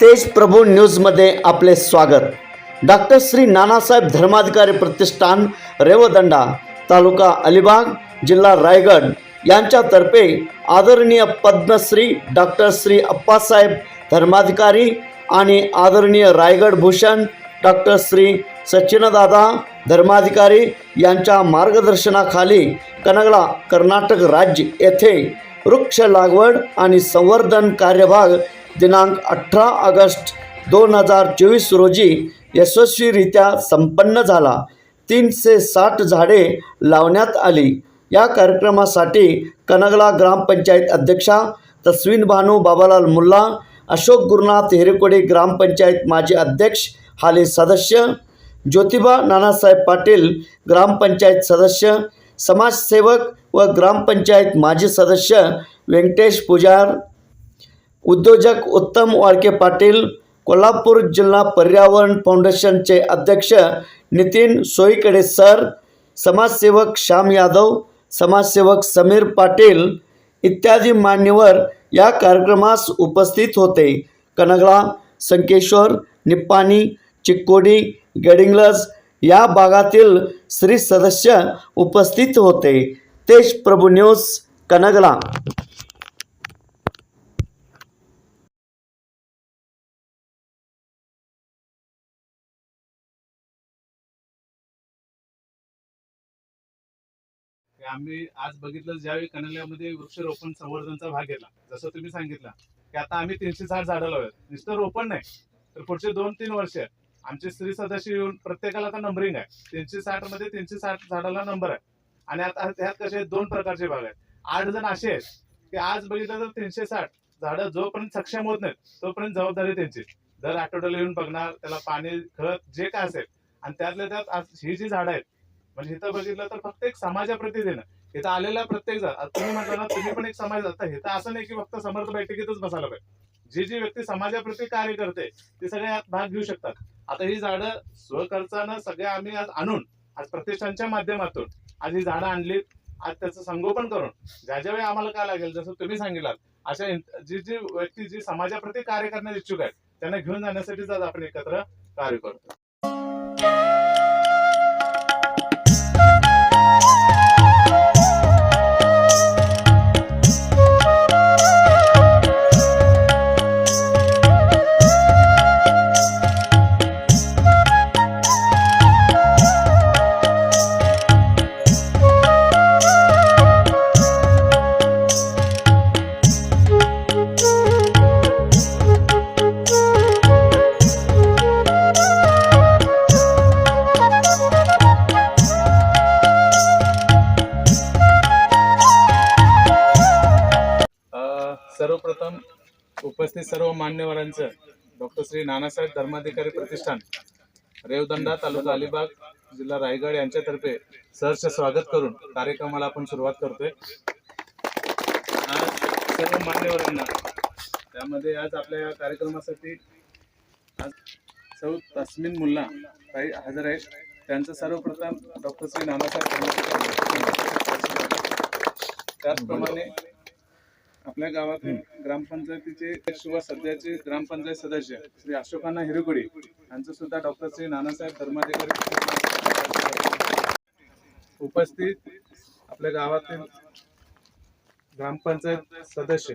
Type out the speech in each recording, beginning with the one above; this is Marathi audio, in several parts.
तेज प्रभू न्यूजमध्ये आपले स्वागत. डॉक्टर श्री नानासाहेब धर्माधिकारी प्रतिष्ठान रेवदंडा तालुका अलिबाग जिल्हा रायगड यांच्यातर्फे आदरणीय पद्मश्री डॉक्टर श्री अप्पासाहेब धर्माधिकारी आणि आदरणीय रायगड भूषण डॉक्टर श्री सचिनदादा धर्माधिकारी यांच्या मार्गदर्शनाखाली कनगला कर्नाटक राज्य येथे वृक्ष लागवड आणि संवर्धन कार्यभाग दिनांक अठरा ऑगस्ट दोन हजार चोवीस रोजी यशस्वीरित्या संपन्न झाला. तीनशे साठ झाडे लावण्यात आली. या कार्यक्रमासाठी कनगला ग्रामपंचायत अध्यक्षा तस्विन भानू बाबालाल मुल्ला अशोक गुरुनाथ हिरेकोडे ग्रामपंचायत माजी अध्यक्ष हाले सदस्य ज्योतिबा नानासाहेब पाटील ग्रामपंचायत सदस्य समाजसेवक व ग्रामपंचायत माजी सदस्य व्यंकटेश पुजार उद्योजक उत्तम वाळके पाटील कोल्हापूर जिल्हा पर्यावरण फाउंडेशनचे अध्यक्ष नितीन सोईकडे सर समाजसेवक श्याम यादव समाजसेवक समीर पाटील इत्यादी मान्यवर या कार्यक्रमास उपस्थित होते. कनगळा संकेश्वर निप्पाणी चिक्कोडी गडिंग्लज या भागातील श्री सदस्य उपस्थित होते. तेज प्रभू न्यूज कनगला आम्ही आज बघितलं ज्यावेळी कनल्यामध्ये वृक्षरोपण संवर्धनचा भाग घेतला जसं तुम्ही सांगितलं की आता आम्ही तीनशे साठ झाडं लावूयात. नुसतं रोपण नाही तर पुढचे दोन तीन वर्ष आमचे स्त्री सदस्य येऊन प्रत्येकाला आता नंबरिंग आहे. तीनशे साठमध्ये तीनशे साठ झाडाला नंबर आहे. आणि आता त्यात कसे दोन प्रकारचे भाग आहेत. आठ जण असे आहेत की आज बघितलं तर तीनशे साठ झाडं जोपर्यंत सक्षम होत नाहीत तोपर्यंत जबाबदारी त्यांची. दर आठवड्याला येऊन बघणार त्याला पाणी खत जे काय असेल. आणि त्यातल्या त्यात आज ही जी झाडं आहेत म्हणजे इथं बघितलं तर फक्त एक समाजाप्रती देणं. इथं आलेला प्रत्येक जण तुम्ही म्हटलं ना तुम्ही पण एक समाज आता इथं असं नाही की फक्त समर्थ बैठकीतच बसायला पाहिजे. जी जी व्यक्ती समाजाप्रती कार्य करते ते सगळे यात भाग घेऊ शकतात. आता ही झाडं स्वखर्चानं सगळे आम्ही आज आणून आज प्रतिष्ठानच्या माध्यमातून आज ही झाडं आणली आज त्याचं संगोपन करून ज्या ज्या वेळी आम्हाला काय लागेल जसं तुम्ही सांगितलात अशा जी जी व्यक्ती जी समाजाप्रती कार्य करण्यास इच्छुक आहेत त्यांना घेऊन जाण्यासाठीच आज आपण एकत्र कार्य करतो सर्व मान्यवरांचं डॉक्टर श्री नानासाहेब धर्माधिकारी प्रतिष्ठान रेवदंडा तालुका अलिबाग जिल्हा रायगड यांच्यातर्फे सहर्ष स्वागत करून कार्यक्रमाला आपण सुरुवात करतोय. आज सर्व मान्यवरांना त्यामध्ये आज आपल्या या कार्यक्रमासाठी आज सौ तस्मिन मुल्ला काही हजर आहेत. त्यांचं सर्वप्रथम डॉक्टर श्री नानासाहेब त्याचप्रमाणे आपल्या गावातील ग्रामपंचायतीचे व सध्याचे ग्रामपंचायत सदस्य श्री अशोकांना हिरेकुडी यांचं सुद्धा डॉक्टर श्री नानासाहेब धर्माधिकारी उपस्थित आपल्या गावातील ग्रामपंचायत सदस्य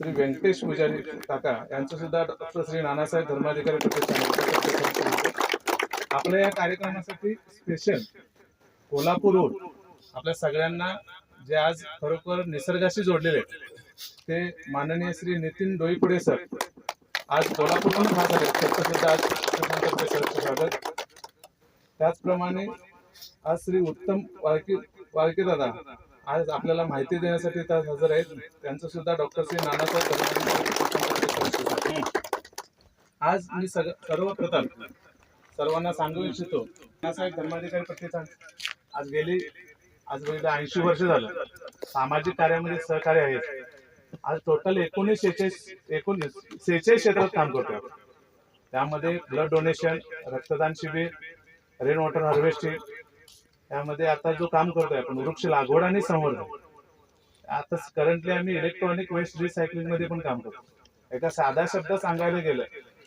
श्री व्यंकटेश पुजारी काका यांचं सुद्धा डॉक्टर श्री नानासाहेब धर्माधिकारी प्रतिष्ठान आपल्या या कार्यक्रमासाठी स्पेशल कोल्हापूरहून आपल्या सगळ्यांना जे आज खरोखर निसर्गाशी जोडलेले आहेत ते माननीय श्री नितीन डोईपुडे सर. आज कोल्हापूरहून खास आले त्यांचं आज स्वागत. त्याचप्रमाणे आज श्री उत्तम वाळके वाळके दादा आज आपल्याला माहिती देण्यासाठी तास हजर आहेत. त्यांचं सुद्धा डॉक्टर श्री नानासाहेब आज मी सग सर्वप्रथम सर्वांना सांगू इच्छितो नानासाहेब धर्माधिकारी प्रतिष्ठान आज गेली आज म्हणजे बघितलं ऐंशी वर्ष झालं. सामाजिक कार्यामध्ये सहकार्य आहे. आज टोटल एकोणीस शेहेचाळीस एकोणीस सेहेचाळीस क्षेत्रात काम करतोय आपण. त्यामध्ये ब्लड डोनेशन रक्तदान शिबिर रेन वॉटर हार्वेस्टिंग त्यामध्ये आता जो काम करतोय आपण वृक्ष लागवड आणि संवर्धन. आता करंटली आम्ही इलेक्ट्रॉनिक वेस्ट रिसायकलिंगमध्ये पण काम करतो एका साधा शब्द सांगायला गेलं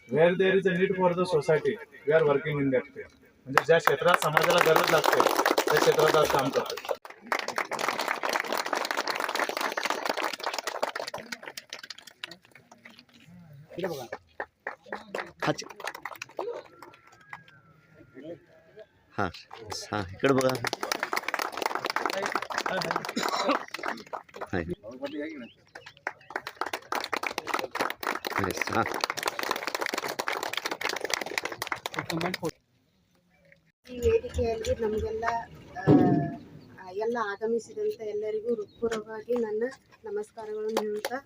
where there is a need for the society we are working in that म्हणजे ज्या क्षेत्रात समाजाला गरज लागते त्या क्षेत्रात आज काम करतो अच्छा हां हां इकडे बघा हाय. Yes, हां ಈ ವೇದಿಕೆಯಲ್ಲಿ ನಮಗೆಲ್ಲ ಆ, ಎಲ್ಲ ಆಗಮಿಸಿದಂಥ ಎಲ್ಲರಿಗೂ ಹೃತ್ಪೂರ್ವವಾಗಿ ನನ್ನ ನಮಸ್ಕಾರಗಳನ್ನು ಹೇಳುತ್ತಾ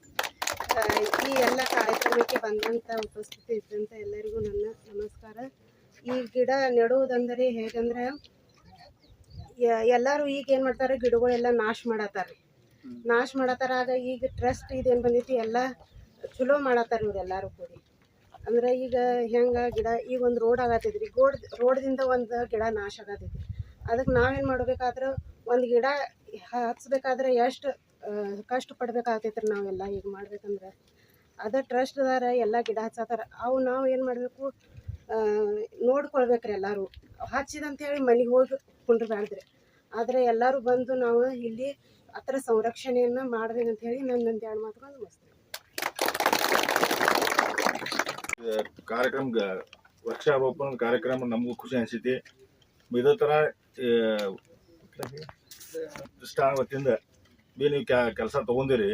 ಈ ಎಲ್ಲ ಕಾರ್ಯಕ್ರಮಕ್ಕೆ ಬಂದಂಥ ಉಪಸ್ಥಿತಿ ಇದ್ದಂಥ ಎಲ್ಲರಿಗೂ ನನ್ನ ನಮಸ್ಕಾರ. ಈ ಗಿಡ ನೆಡುವುದಂದರೆ ಹೇಗಂದ್ರೆ ಎಲ್ಲರೂ ಈಗ ಏನು ಮಾಡ್ತಾರೆ, ಗಿಡಗಳೆಲ್ಲ ನಾಶ ಮಾಡತ್ತಾರೆ. ನಾಶ ಮಾಡತ್ತಾರ, ಆಗ ಈಗ ಟ್ರಸ್ಟ್ ಇದೇನು ಬಂದೈತಿ ಎಲ್ಲ ಚಲೋ ಮಾಡತ್ತಾರ ಇವರೆಲ್ಲರೂ ಕೂಡಿ. ಅಂದ್ರೆ ಈಗ ಹೆಂಗೆ ಗಿಡ, ಈಗ ಒಂದು ರೋಡ್ ಆಗತ್ತೈತ್ರಿ ಗೋಡ್ ರೋಡ್ದಿಂದ ಒಂದು ಗಿಡ ನಾಶ ಆಗತೈತಿ ಅದಕ್ಕೆ ನಾವೇನು ಮಾಡ್ಬೇಕಾದ್ರೆ ಒಂದು ಗಿಡ ಹಚ್ಬೇಕಾದ್ರೆ ಎಷ್ಟು ಕಷ್ಟ ಪಡ್ಬೇಕಾಗ್ತೈತ್ರಿ ನಾವೆಲ್ಲ ಈಗ ಮಾಡ್ಬೇಕಂದ್ರೆ. ಅದ ಟ್ರಸ್ಟ್ದಾರ ಎಲ್ಲ ಗಿಡ ಹಚ್ಚತ್ತಾರ ಅವು ನಾವು ಏನು ಮಾಡಬೇಕು ನೋಡ್ಕೊಳ್ಬೇಕ್ರಿ ಎಲ್ಲರೂ. ಹಚ್ಚಿದಂತೇಳಿ ಮನೆಗೆ ಹೋಗಿ ಕುಂಡ್ರಬಾರ್ದ್ರಿ ಆದರೆ ಎಲ್ಲರೂ ಬಂದು ನಾವು ಇಲ್ಲಿ ಅದರ ಸಂರಕ್ಷಣೆಯನ್ನು ಹೇಳಿ ನನ್ನೊಂದು ಎರಡು ಮಾತುಗಳು ಮುಗಿಸ್ತೀನಿ. ಕಾರ್ಯಕ್ರಮ ವೃಕ್ಷಾರೋಪಣ ಕಾರ್ಯಕ್ರಮ ನಮಗೂ ಖುಷಿ ಅನಿಸೈತಿ. ಇದೇ ಥರ ಸ್ಟಾರ್ ವತಿಯಿಂದ ಬಿ ನೀವು ಕೆಲಸ ತೊಗೊಂಡಿರಿ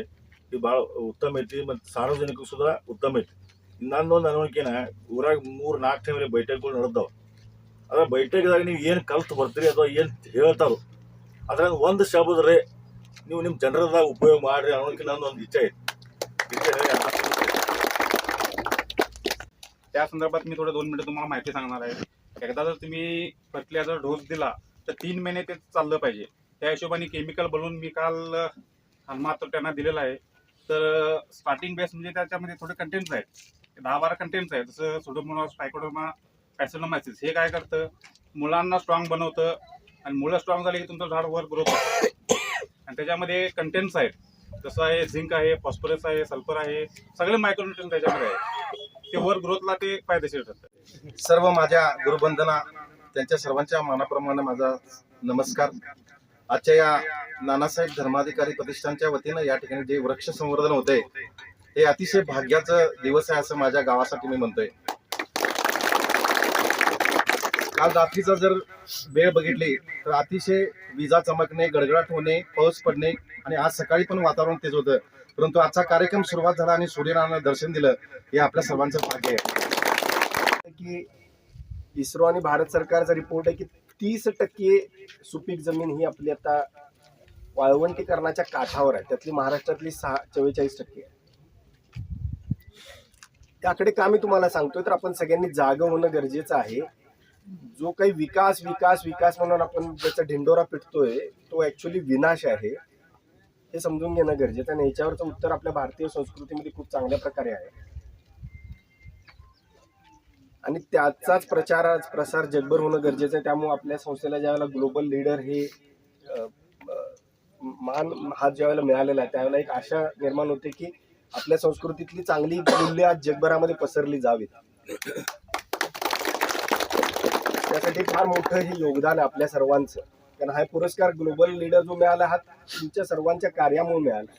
ಇದು ಭಾಳ ಉತ್ತಮ ಐತಿ ಮತ್ತು ಸಾರ್ವಜನಿಕರು ಸುಧಾ ಉತ್ತಮ ಐತಿ ಇನ್ನೊಂದು ಅನ್ವಣಿಕೆನ ಊರಾಗ ಮೂರು ನಾಲ್ಕು ಟೈಮಲ್ಲಿ ಬೈಠಕ್ಗಳು ನಡೆದವು ಅದ್ರ ಬೈಠಕ್ದಾಗ ನೀವು ಏನು ಕಲ್ತು ಬರ್ತೀರಿ ಅಥವಾ ಏನು ಹೇಳ್ತಾರೋ ಅದ್ರಾಗ ಒಂದು ಶಬ್ದ್ರಿ ನೀವು ನಿಮ್ಮ ಜನರದಾಗ ಉಪಯೋಗ ಮಾಡಿರಿ ಅನ್ನೋದಕ್ಕೆ ನಂದು ಒಂದು ಇಚ್ಛೆ ಐತಿ ಇಚ್ಛೆ ಹೇಳಿ त्या संदर्भात मी थोडं दोन मिनिटं तुम्हाला माहिती सांगणार आहे एकदा जर तुम्ही फर्टिलायझर डोस दिला तर तीन महिने ते चाललं पाहिजे. त्या हिशोबाने केमिकल बनवून मी काल हनुमात त्यांना दिलेला आहे. तर स्टार्टिंग बेस म्हणजे त्याच्यामध्ये थोडे कंटेंट्स आहेत. दहा बारा कंटेंट्स आहेत. जसं सोडोमोनॉस टायकोडोमा पॅसिलोमायसिस हे काय करतं? मुलांना स्ट्रॉंग बनवतं. आणि मुलं स्ट्रॉंग झाली की तुमचं झाड वर ग्रोथ होतं. आणि त्याच्यामध्ये कंटेंट्स आहेत. जसं आहे झिंक आहे फॉस्फरस आहे सल्फर आहे. सगळे मायक्रोन्युट्रिशन त्याच्यामध्ये आहे ते वर ग्रोथला ते फायदेशीर ठरतं. सर्व माझ्या गुरुबंधना त्यांच्या सर्वांच्या मानाप्रमाणे माझा नमस्कार. आजच्या या नानासाहेब धर्माधिकारी प्रतिष्ठानच्या वतीनं या ठिकाणी जे वृक्ष संवर्धन होते हे अतिशय भाग्याचं दिवस आहे असं माझ्या गावासाठी मी म्हणतोय. काल रात्रीचा जर वेळ बघितली तर अतिशय विजा चमकणे गडगडाट होणे पाऊस पडणे आणि आज सकाळी पण वातावरण तेच होतं. परंतु आजचा कार्यक्रम सुरुवात झाला आणि सूर्यनारायणाला दर्शन दिलं हे आपल्या सर्वांचं भाग्य आहे. की इस्रो आणि भारत सरकारचा रिपोर्ट आहे की तीस टक्के सुपीक जमीन ही आपली आता वाळवंटीकरणाच्या काठावर आहे. त्यातली महाराष्ट्रातली सहा चव्वेचाळीस टक्के. आहे. त्याकडे का मी तुम्हाला सांगतोय तर आपण सगळ्यांनी जागं होणं गरजेचं आहे. जो काही विकास विकास विकास म्हणून आपण ज्याचा ढिंडोरा पिटतोय तो ऍक्च्युली विनाश आहे. हे समजून घेणं गरजेचं आणि याच्यावरचं उत्तर आपल्या भारतीय संस्कृतीमध्ये खूप चांगल्या प्रकारे आहे. आणि त्याचाच प्रचार प्रसार जगभर होणं गरजेचं आहे. त्यामुळे आपल्या संस्थेला ज्यावेळेला ग्लोबल लीडर हे मान हात ज्यावेळेला मिळालेला आहे त्यावेळेला एक आशा निर्माण होते की आपल्या संस्कृतीतली चांगली मूल्य आज जगभरामध्ये पसरली जावीत. त्यासाठी फार मोठं हे योगदान आहे आपल्या सर्वांचं. कारण हा पुरस्कार ग्लोबल लीडर जो मिळाला हा तुमच्या सर्वांच्या कार्यामुळे मिळाला.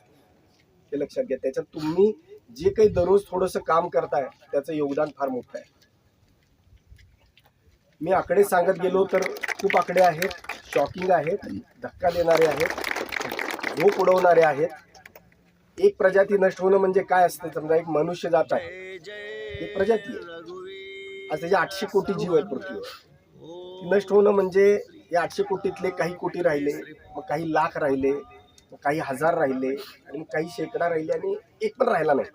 हे लक्षात घ्या. त्याच्यात तुम्ही जे काही दररोज थोडंसं काम करताय त्याचं योगदान फार मोठं आहे. मी आकडे सांगत गेलो तर खूप आकडे आहेत शॉकिंग आहेत धक्का देणारे आहेत झोप उडवणारे आहेत. एक प्रजाती नष्ट होणं म्हणजे काय असतं? समजा एक मनुष्य जात आहे. एक प्रजाती आहे. आज त्याचे आठशे कोटी जीव आहेत पृथ्वीवर. नष्ट होणं म्हणजे या आठशे कोटीतले काही कोटी राहिले मग काही लाख राहिले मग काही हजार राहिले आणि काही शेकडा राहिले आणि एक पण राहिला नाही.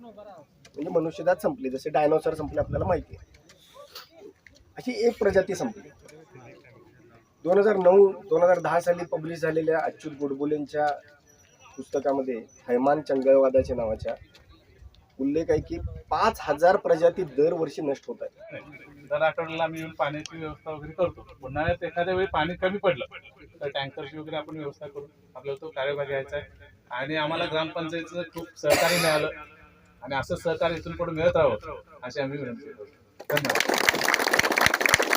म्हणजे मनुष्यजात संपली. जसे डायनोसर संपले आपल्याला माहिती आहे. अशी एक प्रजाती संपली. दोन हजार नऊ दोन हजार दहा साली पब्लिश झालेल्या अच्युत गोडबोलेंच्या पुस्तकामध्ये हैमान चंगळवादाच्या नावाच्या उल्लेख आहे की पाच हजार प्रजाती दरवर्षी नष्ट होत आहेत. दर आठवड्याला आम्ही येऊन पाण्याची व्यवस्था वगैरे करतो. उन्हाळ्यात एखाद्या वेळी पाणी कमी पडलं तर टँकरची वगैरे आपण व्यवस्था करू आपल्याला तो कार्यभाग घ्यायचा आहे. आणि आम्हाला ग्रामपंचायतीचं खूप सहकार्य मिळालं. आणि असं सहकार्य इथून पुढे मिळत राहावं अशी आम्ही विनंती करतो. धन्यवाद.